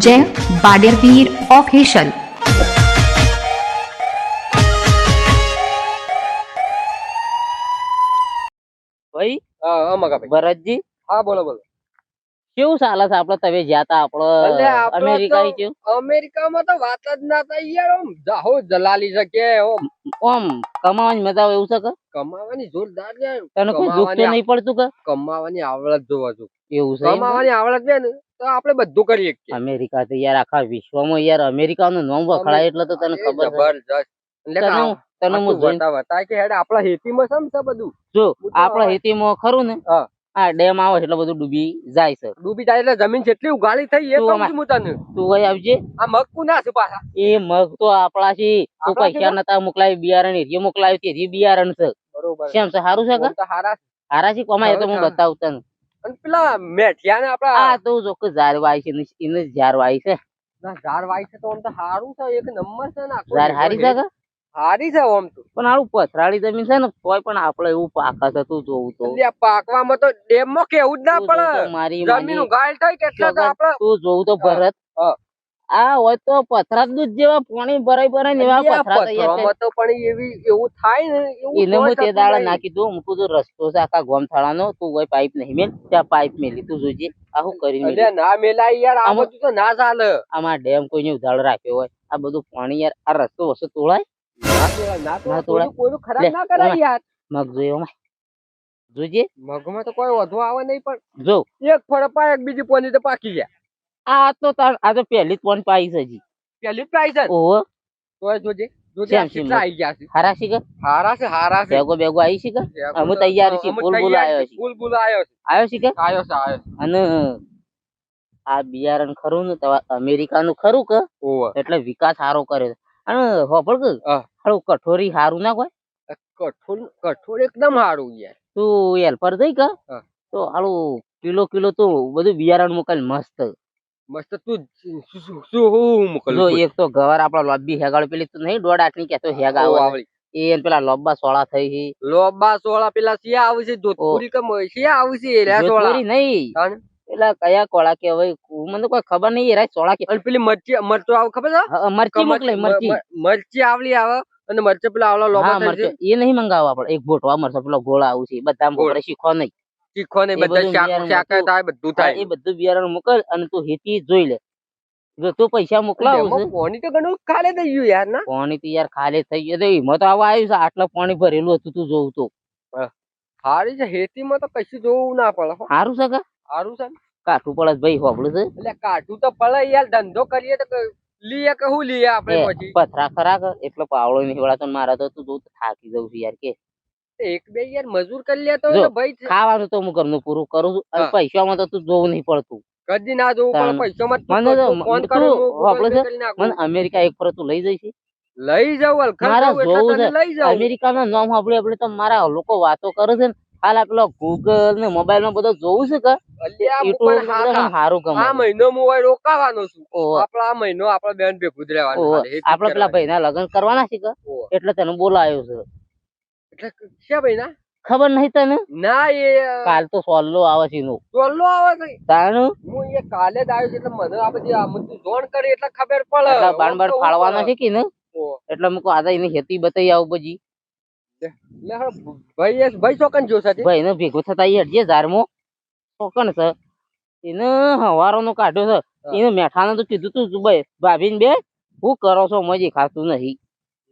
જય બાડેરવીર ઓફિશિયલ ભાઈ હા હા મગા ભરતજી હા બોલો બોલો કેવું ચાલે છે આપડે? તમે જ્યાં તા આપડે અમેરિકા તો- કેવું અમેરિકામાં તો વાત જ ના થાય યાર ઓમ જાહો જલાલી શકે ઓમ આમ કમાવાની મજા આવે એવું છે કે? કમાવાની જોરદાર છે તને કોઈ દુઃખ તો નહીં પડતું કે? કમાવાની આવડત જોવા જો. એવું છે કમાવાની આવડત છે ને તો આપણે બધું કરીએ અમેરિકા તો યાર આખા વિશ્વમાં યાર અમેરિકાનું નામ વખણાય એટલે તો તને ખબર જબરજસ્ત. એટલે તને હું વટા કે હેડ આપણા હેતીમાં સમ છે બધું? જો આપણા હેતીમાં ખરું ને? હા. આ ડેમ આવે એટલે બધું ડૂબી જાય છે. ડૂબી જાય એટલે જમીન જેટલી ઉગાડી થઈ એ અમાર- છું તું ભાઈ આવજે. આ મગ કુના છે પાછા? એ મગ તો આપણા છે. તું પૈસા નતા મોકલાવી બિયારણ એ મોકલાવી તે બિયારણ છે. બરોબર. કેમ છે? સારું છે કે હારા છે. છે? તો હું સારું, બતાવું તને. અને પેલા મેઠિયા ને આપડા આ તો જો કે ઝાર છે એને ઝાર વાય છે. ના છે તો આમ તો હારું છે એક નંબર છે ને ઝાર હારી છે કે હારી છે આમ તો. પણ આવું પથરાળી જમીન છે ને કોઈ પણ આપડે એવું પાકા થતું તું જોવું તો. પાકવામાં તો ડેમમાં કેવું જ ના પડે. મારી જમીન ગાયલ થાય કે તો આપડે તું જોવું તો ભરત. આ હોય તો પથરા દૂધ જેવા પાણી ભરાઈ ભરાઈ ને એવા પથરા તો પણ એવી એવું થાય ને એને હું તે દાડા નાખી દઉં મૂકું તો રસ્તો છે આખા ગોમથાળાનો તું કોઈ પાઇપ નહીં મેલ ત્યાં પાઇપ મેલી તું જોજે. આ હું કરી ના મેલાય યાર આ બધું તો ના ચાલે. આમાં ડેમ કોઈ ને ઉધાળ રાખ્યો હોય. આ બધું પાણી યાર આ રસ્તો વસ્તુ તોળાય. તોડાય, ના ના તોડાય. તોડાય. કોઈનું- કોઈનું ખરાબ લે, ના કરાય ઓમાં. યાર. મગ જોયો જોજે. મગમાં તો કોઈ વધુ આવે નહીં પણ જો. એક ફળ પાય એક બીજી પોની તો પાકી ગયા આ તો તાર આ તો પહેલી જ પાઈ છે જ ઓહો. જોજે. જોજે આવી ગયા છે. હારા છે કે? હારા છે હારા છે. બેગો બેગો આવી છે કે? અમે તૈયાર છીએ, ફૂલ ફૂલ આવ્યો છીએ, ફૂલ ફૂલ આવ્યો છે. આવ્યો છે કે? આવ્યો છે આવ્યો અને આ બિયારણ ખરું ને તો અમેરિકાનું ખરું કે. એટલે વિકાસ સારો કર્યો છે. અને હોભળ કે. હારું કઠોરી સારું ના કોઈ? કઠોળ કઠોળ એકદમ સારું યાર તું હેલ્પર થઈ કે. તો હાલું કિલો કિલો તો બધું બિયારણ મોકલ મસ્ત. મસ્ત તું શું- શું શું જો એક તો ગવાર આપડા લોબી હેગાળ પેલી તું નહીં દોઢ આટલી કે તો ઓ, આવે. એ પેલા લોબા સોળા થઈ ગઈ લોબા સોળા પેલા શિયા આવશે છે જોધપુરી કે મ- આવશે આવે સોળા. નહીં. પેલા કયા કોળા કે? હવે મને કોઈ ખબર નહીં રાય સોળા કે અને પેલી મરચી મરચો આવ ખબર છે? મરચી મોકલે મરચી. મરચી આવલી આવે અને મરચો પેલા આવલા લોબા થાય મરચો. એ નહીં મંગાવવા આપડે એક ભોટવા મરચો પેલો ગોળ આવું છે બધા. મોકલે શીખો નહીં. શીખો નહીં બધા શાક શાક થાય બધું થાય. એ બધું બિયારણ મોકલ અને તું હેતી જોઈ લે. જો તું પૈસા મોકલાવું છે. પાણી તો ઘણું ખાલે થઈ ગયું યાર ના? પાણી તો યાર ખાલી થઈ ગયું. તો એમાં તો આવું આવ્યું છે આટલા પાણી ભરેલું હતું તું જોવું તો. સારી છે હેતીમાં તો કશું જોવું ના પડે સારું છે કે? હારું છે કાઠું પડે ભાઈ હોબળું છે. એટલે કાઠું તો પડે યાર ધંધો કરીએ તો લીએ કે હું લીએ આપણે પછી? પથરા ખરા કે? એટલો પાવડો નહીં વળાતો ને મારા તો તું તું થાકી જઉં છું યાર કે. એક બે યાર મજૂર કરી લે તો ભાઈ ખાવાનું તો હું ઘરનું પૂરું કરું છું અને. પૈસામાં તો તું જોવું નહીં પડતું. કદી ના જોવું પણ પૈસામાં મને ફોન કરું કરો હું Google વાપરે Pay છે? મને અમેરિકા એક પર તું લઈ જઈશ? લઈ જાવ મારે જોવું છે. અમેરિકા જાવ નામ સાંભળી આપણે તો મારા લોકો વાતો કરે છે ને હાલ આ પેલો ગૂગલ ને મોબાઈલમાં બધો જોવું છે કે? અલ્યા હું યુટ્યુબ પણ હા, હા. સારું ગમે. આ મહિનો હું રોકાવાનો છું. ઓહો. આ મહિનો આપડા બેન ભેગું જ રહેવાનું ઓહો. ખાલી, હેતુ આપડે પેલા ભાઈ ના લગ્ન કરવાના છે કે? એટલે તને બોલાયો છે. એટલે છે ભાઈ ના ખબર નહીં તને? ના એ કાલ તો સોલ્લો આવે છે ચોલ્લો આવે કઈ તાણ? હું એ કાલે જ આવ્યો છું એટલે મને આ બધી આ બધું જોણ કરી એટલે ખબર પડે. એટલા બાણ બાણ ફાળવાના છે કે ને એટલે મુકો આદા એની ખેતી બતાવી આવું હા, ભાઈ એ- ભાઈ ચોકન જોશે તે? ભાઈ ને ભેગું થતા એ હટજે ઝારમાં કોકણ છે. એને હવારો નો કાઢ્યો છે. એને મેઠાને તો કીધું તું ભાઈ ભાભી બે શું કરો છો મજી ખાતું નહીં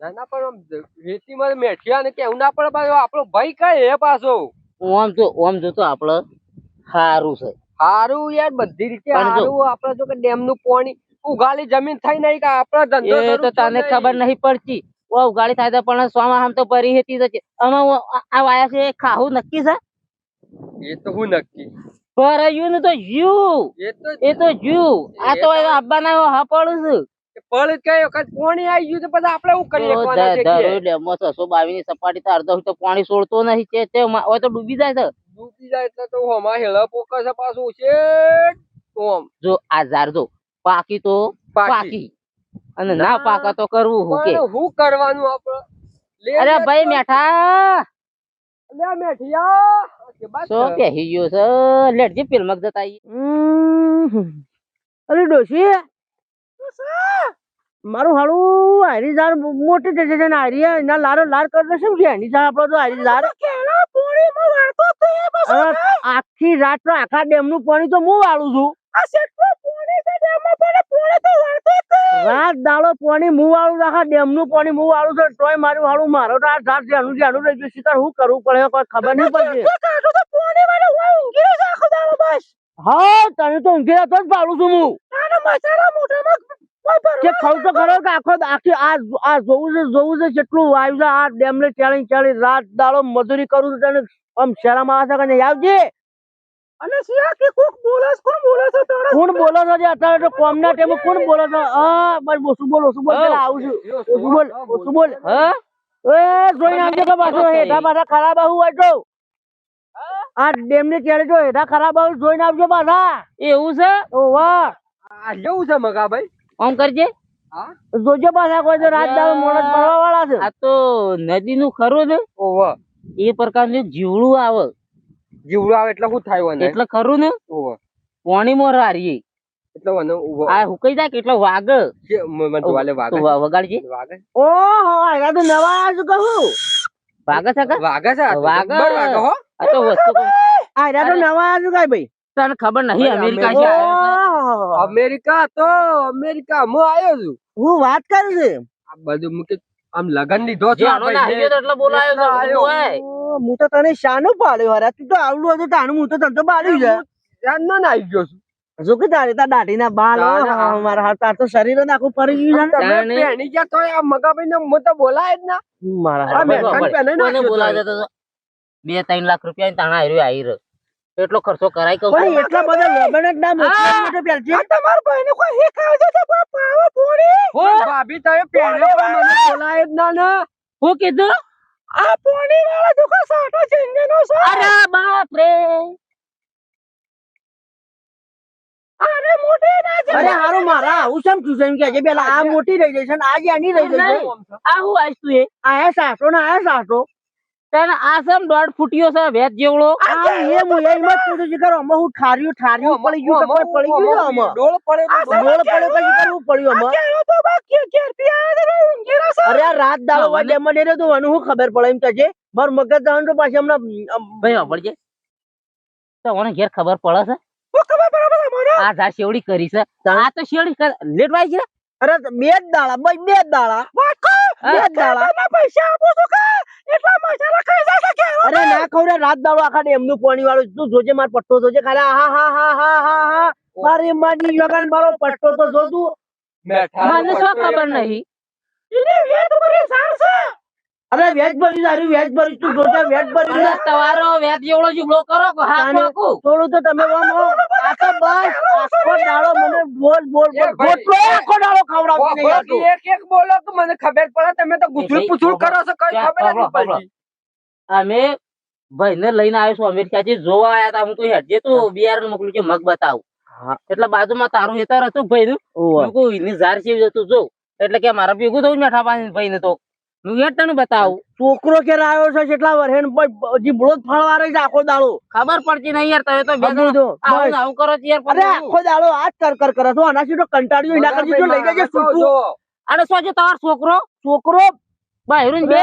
ના ના પણ આમ રેતીમાં મેઠિયા ને કેવું ના પડે પાછો આપણો ભાઈ કઈ હે પાછો? ઓમ તો ઓમ જોતો આપડે સારું છે. સારું યાર બધી રીતે સારું આપડે જો કે ડેમનું પાણી ઉગાલી જમીન થઈ નહીં કે આપડે ધંધો તો તને ખબર નહીં પડતી. ઓ ગાડી થાય તો પણ સોમાં આમ તો પરી હતી જશે આમાં આ- વાયા છે ખાવું નક્કી છે? એ તો હું નક્કી. ભરાયું ને તો જીવ એ તો જીવ આ તો આબાના હા પડું છું. પળ કઈ વખત પાણી આવી ગયું તો પછી આપણે શું કરી તો શકવાના છે કે? ધરો ડેમમાં છસો બાવીસની સપાટી તો અડધો તો પાણી છોડતો નથી તે તે હોય તો ડૂબી જાય તો. ડૂબી જાય એટલે તો હમા હેળા પોકા છે પાછું. ઓમ જો આ ઝાડ જો પાકી તો પાકી. અને ના. પાકા તો કરવું હું કે. હું શું કરવાનું આપણે? અરે ભાઈ મેઠા. લે મેઠિયા. કે સો પહેરી ગયો છે લેટજે ફિલ્મક જતા આઈએ. અરે ડોશી. મારું હાડું હારી ઝાડ મોટી થઈ જશે ને હારી એના લારો લાર કરતો શું છે એની સામે આપણો તો હારી હવે. આખી રાત તો આખા ડેમનું પાણી તો હું વાળું છું. રાત દાડો પાણી હું વાળું રાખા ડેમનું પાણી હું વાળું છે તોય મારું વાળું મારો તો આ ધાર જેનું જેનું રહી ગયું શિકાર હું કરવું પડે કોઈ ખબર નહીં પડતી. હા તને તો ઊંઘી રહેતો જ પાડું છું હું. કે ખાવ તો ખરો કે આખો આખી આ આ જોવું છે જોવું છે કેટલું વાયુ છે આ ડેમ ને ચાલી ચાલી રાત દાડો મજૂરી કરું છું તને આમ શરમ આવે છે કે નહીં? આવજે. કોણ બોલો છો જે અત્યારે તો કોમના ટેમ કોણ બોલો હા બસ ઓછું બોલ ઓછું બોલ પેલા આવું છું. ઓછું બોલ ઓછું બોલ. હા? એ જોઈને આવજો કે પાછો હેઠા પાછા ખરાબ આવું હોય આ ડેમ ને ચાલી જો હેઠા ખરાબ આવું જોઈને આવજો પાછા. એવું છે? ઓ વાહ. આ કેવું છે મગાભાઈ આમ કરજે. હા? જોજો પાછા કોઈ તો રાત દાડો મોડો પડવા વાળા છે. આ તો નદી નું ખરું છે. ઓવા એ પ્રકારનું જીવડું આવે. જીવડું આવે એટલે શું થાય વને? એટલે ખરું ને? ઓવા પાણીમાં રારીએ. એટલે વને ઊભો આ હુકાઈ જાય કેટલો વાગ? મને તો વાલે વાગ. વગાડજે. વાગે? ઓહો આ તો નવા છું કહું વાગ છે કા? વાગ છે? વાગ. વાગે. હો. આ તો વસ્તુ આ આ તો નવા આવ્યા છું ભાઈ? તને ખબર નહીં અમેરિકા છે. અમેરિકા તો અમેરિકા હું આવ્યો છું. હું વાત કરું છું આ બધું મૂકે આમ લગન લીધો છે ના એટલે બોલાયો હું તો તને શાનું પાડ્યો હારા તું તો આવડું હતું તાનું હું તો તને તો પાડ્યું છે ધ્યાન ના આવી ગયો છું. શું કે તારે તાર બાલ તારે આ- હા, મારા હાથ તાર તો શરીર જ આખું ફરી ગયું છે ને. તમે પહેણી ગયા તોય આ મગાભાઈ ને હું તો બોલાય જ ના. મારા હાથ બે ત્રણ લાખ રૂપિયા તાણા હાર્યો આવી રહ્યો એટલો ખર્ચો કરાય કહું ભાઈ એટલા બધા લબણ જ ના મોકલે હા. મોટો પહેરજે. તમારા ભાઈને કોઈ હેકાવે છે તો બાપ આવો પોણી? હું? ભાભી તમે પહેર્યો મને બોલાય જ ના ના. હું કીધું? આ પોણી વાળા દુકાન સાટો જઈને નો સો અરે બાપ રે અરે મોટી ના અરે હારું મારા આવું સેમ તું સેમ એમ કે છે પેલા આ મોટી રહી જશે ને આ જ્યાંની રહી જશે. આ હું આવીશ તું એ. આયા સાસો ને આ સાસો તને આસમ સમ દોઢ ફૂટ્યો છે વેત જેવડો? આમ એ હું એમ જ પૂછું છું કે આમાં હું ઠાર્યું ઠાર્યું પડી ગયું કોઈ પડી ગયું છે ડોળ પડે તો ગોળ પડ્યો કે શું કરવું પડ્યું આમાં? તો બાકી કેરતી ઊંઘેરા છે અરે રાત દાડો હા, મને- રે તો રહેતું હું ખબર પડે એમ કે જે મારું મગજ દહન તો પાછી હમણાં અમ, ભાઈ વાપરજે તો મને ઘેર ખબર પડે છે. મને? આ જા શેવડી કરી છે. આ તો શેવડી કર- લેટ વાઈ છે. અરે બે જ દાડા બસ બે જ દાળા બે જ દાડા. ના પૈસા આપો તો કે એટલા મસાલા ખાઈ જાય કે અરે ના ખવડે રાત દાડો આખા ડેમનું પાણી વાળું તું જોજે મારો પટ્ટો જોજે ખાલી હા હા હા હા હા હા. મારી માની લગન મારો પટ્ટો તો જોતું. મને શું ખબર નહીં? એને વેત ભરી સાર છે. અરે વેજ ભરી સારું વેજ ભરી તું જોતા વેજ ભરી તમારો વ્યાજ એવડો જુમલો કરો. થોડું તો તમે આ તો બસ આખો ડાળો મને બોલ બોલ બોલ. ગોટલો આખો ડાળો તો. એક એક બોલો તો મને ખબર પડે તમે તો ગુથરું ભાઈ, કરો છો કઈ ખબર નથી પડતી અમે ભાઈને લઈને આવ્યો છું અમેરિકાથી જોવા આવ્યા હતા હું તો હેડજે તું બિયારણ મોકલું છે મગ બતાવું. એટલા એટલે બાજુમાં તારું હેતર હતું ભાઈ નું એની ઝાર છે જતું જો. એટલે કે મારા ભેગું થયું મેઠા પાણી ભાઈ ને તો હું હેડ તને બતાવું. છોકરો કે આવ્યો છે કેટલા વર્ષે ને હજી બળદ ફળવા રહી છે આખો દાડો. ખબર પડતી નહીં યાર તમે તો બે આવું આવું કરો છો યાર અરે આખો દાડો આજ કર કર કરે તો આનાથી તો કંટાળ્યો એના કરતી લઈ જજે છૂટું. અને શું છે તમારો છોકરો? છોકરો? બહેરું બે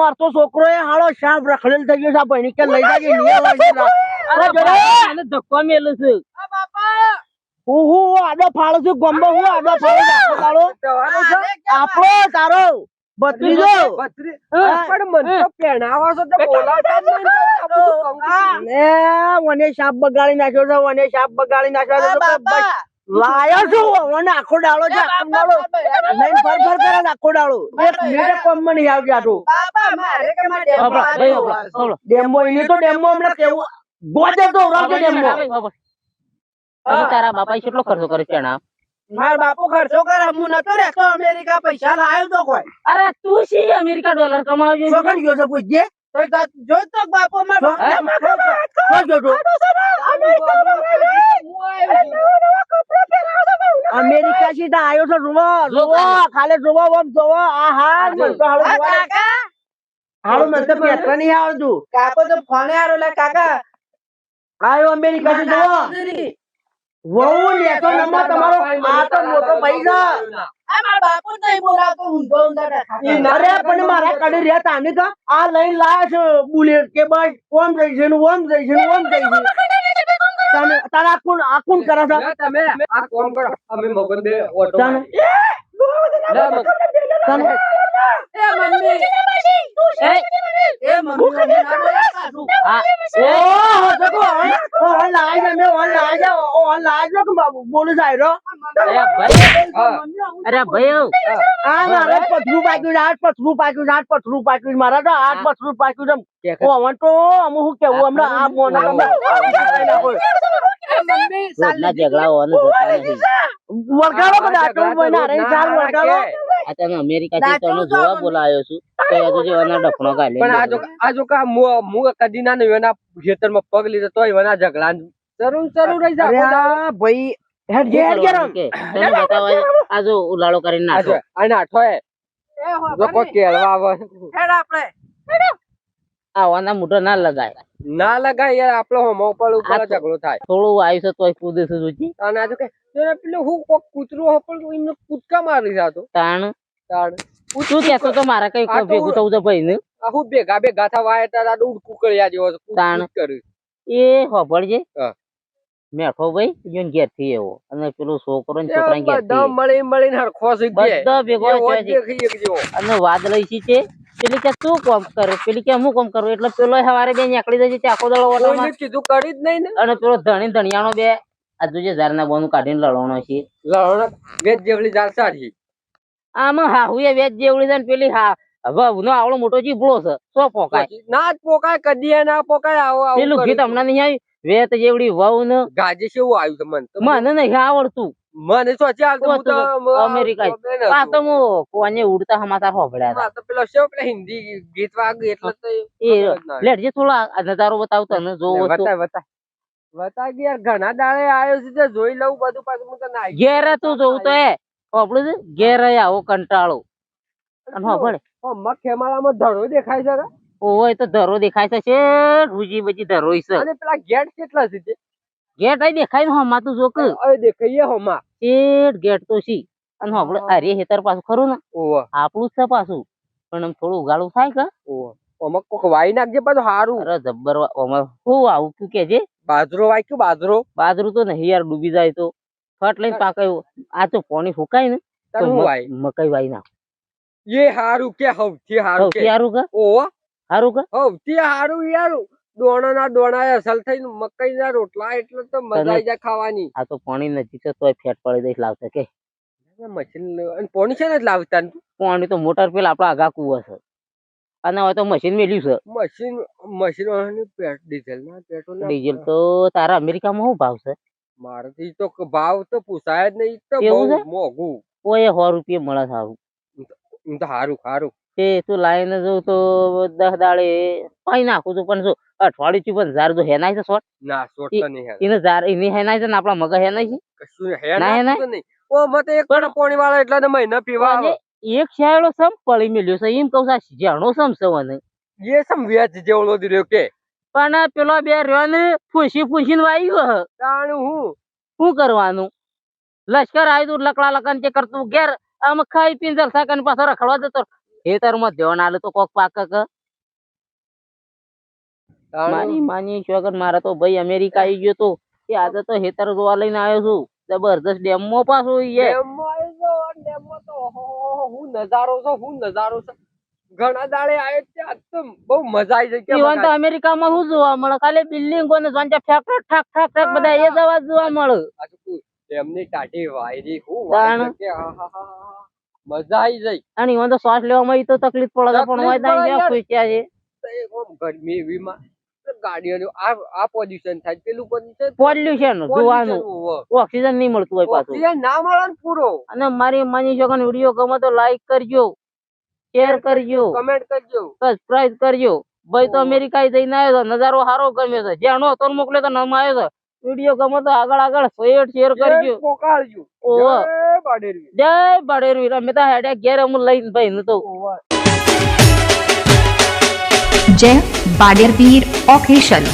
મારતો છોકરો એ હાળો સાપ રખડેલ થઈ ગયો છે. આ કે લઈ જાજે. અરે જરા. ધક્કો મેલું છે. હું હું આડો ફાળું છું ગોમ્બો હું આડો ફાળું છું આપણો તારો ભત્રીજો પણ મને તો પહેણાવો છો તો બોલાવતા જ નહીં ને આ બધું કંકુ. ને મને સાપ બગાડી નાખ્યો છે મને સાપ બગાડી નાખ્યો છે. લાયો છું? મને આખો ડાળો છે આખો ડાળો. લઈને ફર ફર કરે આખો દાડો એક મિનિટ કોમ નહીં આટલું. ડેમો એની તો ડેમો હમણાં કેવું? ગોજે તો ડેમો. તારા બાપા કેટલો ખર્ચો કર્યો છે? મારા બાપુ ખર્ચો કરે હું નતો રહેતો અમેરિકા પૈસા લાવ્યો તો કોઈ અરે તું શી અમેરિકા ડોલર કમાવજો શું કરી ગયો છે પૂછજે જો તો બાપુ અમેરિકા થી તો આવ્યો છો જોવો જોવો ખાલી જોવો આમ જોવો આ હા મને તો હાલો જોવા હાલો મને તો નહીં આવડતું કાકો તો ફોને આરો લે કાકા આવ્યો અમેરિકા થી જુઓ વહુ લેતો નંબર તમારો આ તો મોટો પૈસા આ મારા બાપુ નહીં બોલાવતો ઊંધો ઊંધા અરે પણ મારા કડે રહ્યા તાને કા આ લઈને લાયા છે બુલેટ કે બસ ઓમ જઈ છે ને ઓમ જઈ છે ને ઓમ જઈ છે. તને તારા કોણ આ કોણ કરે છે? તમે આ કોમ કરો. અમે મગન બે ઓટો તને તને એ! મમ્મી. એ, એ મમ્મી ના બોલાવ સાસુ. હા, ઓ જકો ઓન લાય છે મે ઓન લાય છે ઓન લાય છે કે બોલું જાય રો અરે ભાઈ હા. અરે ભાઈ આ મારે પથરું પાક્યું આજ પથરું પાક્યું આજ પથરું પાક્યું મારા તો આજ પથરું પાક્યું છે તો અમુ શું કેવું હમણાં આ મોને અમેરિકા થી તને જોવા બોલાયો છું તો હજુ જેવાના ડફણો કાઢી પણ આ જો આ જો કા મુ- મુ કદી ના નહીં એના ખેતરમાં પગ લીધો તો એના ઝઘડા જરૂર જરૂર રહી અરે ભાઈ હેડ જે હેડ ગરમ. તને બતાવવા આ જો ઉલાળો કરીને નાખો. જો આ નાઠો હે જો કેળવા આવે. આવાના મોઢા ના લગાય. ના લગાય યાર આપણો હોમો ઉપર ઉપર ઝઘડો થાય. થોડું આવ્યું છે તોય કૂદે છે જોજી. અને આ જો કે જોને પેલું હું કોક કૂતરો હો પણ એમને કૂદકા મારી જાતો તાણ. તાણ. તું કહેતો તો મારા કઈ ભેગું થવું તો ભાઈ ને હું ભેગા ભેગા થવા હતા આ દૂધ જેવો તાણ. કર્યું. એ હોભળજે. હા. મેઠો ભાઈ ઈયોને ઘેરથી એવો અને પેલું છોકરો ને છોકરા ઘેર મળી હરખો ગયા. બધા ભેગો જ છે. અને વાદ લઈ છી પેલી કે તું કોમ કરે? પેલી કે હું કોમ કરું? એટલે પેલો હવારે બે નીકળી જાય છે આખો દડો કોઈને કીધું કરી જ નહીં ને. અને પેલો ધણી ધણિયાનો બે. આ જોજે ઝારના બોનું કાઢીને લડવાનો છે. લડવાનો વેચ જેવડી ઝાર સારી. આમાં હાહુ એ વેચ જેવડી છે ને પેલી હા હવે આવડો મોટો જીભડો છે. સો પોકાય. ના જ પોકાય કદી ના પોકાય આવો પેલું ગીત હમણાં નહીં આવ્યું? વેત જેવડી વહુ ને ગાજે કેવું આવ્યું છે મને? મને નહીં આવડતું. મને તો અમેરિકા આ તો. હું કોને ઉડતા સમાચાર હોભળ્યા તો. પેલો શું પેલા હિન્દી ગીત વાગ એટલે તો ખબર જ થોડો નજારો બતાવતો ને જો બતાય બતાય. બતાય કે યાર ઘણા દાડે આવ્યો છે તે જોઈ લઉં બધું પાછું હું તો ના ઘેરે તું જોવું તો એ. આપણું ઘેરે આવો કંટાળો. અને હોભળે. હમણાં ખેમાળામાં ધડો દેખાય છે? ઓય તો ધરો દેખાય છે છે રૂજી બજી ધરો છે. અને પેલા ગેટ કેટલા છે? ગેટ આઈ દેખાય ને હમા તું જોક. હવે દેખાઈએ હોમાં શેઠ ગેટ તો સી અને આપણે અરે હેતર પાછું ખરું ને? ઓવા. આપણું જ છે પાછું. પણ આમ થોડું ઉગાડું થાય કે? ઓમાં કોક વાઈ નાખજે પાછું હારું. અરે જબ્બર ઓમાં હું આવું તું કેજે બાજરો વાગ્યું બાજરો. બાજરો તો નહીં યાર ડૂબી જાય તો. ફટ લઈને પાકાયું આ તો પાણી ફૂકાય ને વાય મકાઈ વાઈ નાખ. એ હારું કે હવથી હારું કે. હારું કે? ઓવા. હારું કે? હવથી હારું યાર. દોણા ના દોણા અસલ થઈને મકાઈ ના રોટલા એટલે તો મજા આવી જાય ખાવાની. આ તો પાણી નજીક છે તોય ફેટ પડી દઈશ લાવશે કે. મશીન અને પોણી છે ને જ લાવતા તું? પાણી તો મોટર પેલા આપડા આગા કુવા છે. અને હવે તો મશીન મેલ્યું છે. મશીન મશીન વાળાની પેટ ડીઝલ ના પેટ્રોલ ડીઝલ તો તારા અમેરિકામાં શું ભાવ છે? મારાથી તો ભાવ તો પૂછાય જ નહીં તો બહુ મોંઘું. ઓય સો રૂપિયા મળે સારું તો હારું હારું. તે તું લાઈને જો તો દસ દાડે પાઈ નાખું છું પણ જો અઠવાડિયું થી પણ ઝાર જો હેનાય છે શોર્ટ? ના શોર્ટ તો નહીં. એને ઝાર એની હેનાય છે ને આપણા મગજ હેનાય છે? કશું હે ના હે ના તો નહીં. ઓ મતે એક પણ પોણી વાળા એટલા ને મહિના પીવા આવે. એક શાયળો સમ પડી મેલ્યો છે એમ કહું છું જાણો સમ છે મને. એ સમ વ્યાજ જેવડો જ રહ્યો કે. પણ પેલો બે રહ્યો ને ફૂસી ફૂસીને વાયું તાણ હું? શું કરવાનું? લશ્કર આવ્યું લકડા લકન તે કરતું ઘેર આમ ખાઈ પીને જલસા કરીને પાછો રખડવા જતો ખેતરમાં ધ્યાન આલે તો કોક પાક કે. મારી માની શોગન મારા તો ભાઈ અમેરિકા આવી ગયો તો. એ આજે તો હેતર જોવા લઈને આવ્યો છું. જબરદસ્ત ડેમો પાછો ઈ ડેમો તો, હું નજારો છો હું નજારો છો. ઘણા દાડે આયો ત્યાં. તો બહુ મજા આવી જાય ઈવન તો કે અમેરિકામાં શું જોવા મળે? ખાલી બિલ્ડિંગો ને જોન ફેક્ટરી ઠાક ઠાક ઠાક બધા એ જવા જ જોવા મળે. એમની ટાટી વાયરી. હું વાયરી કે હા હા આહાહાહા. મજા આવી જાય. અને એમાં તો શ્વાસ લેવામાં તો તકલીફ પડે પણ હોય તો પડે યાર. છે. તો ગરમી આ આ પોલ્યુશન થાય. પેલું પોલ્યુશન પોલ્યુશન જોવાનું ઓક્સિજન નહીં મળતું હોય પાછું. ઓક્સિજન ના મળે પૂરો. અને મારી માની શકો વીડિયો ગમે તો લાઈક કરજો શેર કરજો કમેન્ટ કરજો. સબસ્ક્રાઇબ કરજો. ભાઈ તો અમેરિકા જઈને આવ્યો નજારો સારો ગમ્યો છે. જ્યાં હતો મોકલ્યો તો નામ આવ્યો છે વીડિયો ગમે તો આગળ આગળ શેર શેર કરજો. જય પોકાળજો ઓહો. જય બાડેરવી. જય બાડેરવીર અમે તો હેડે ઘેર અમુ લઈને ભાઈ ને તો જય બાડેરવીર ઓફિશિયલ.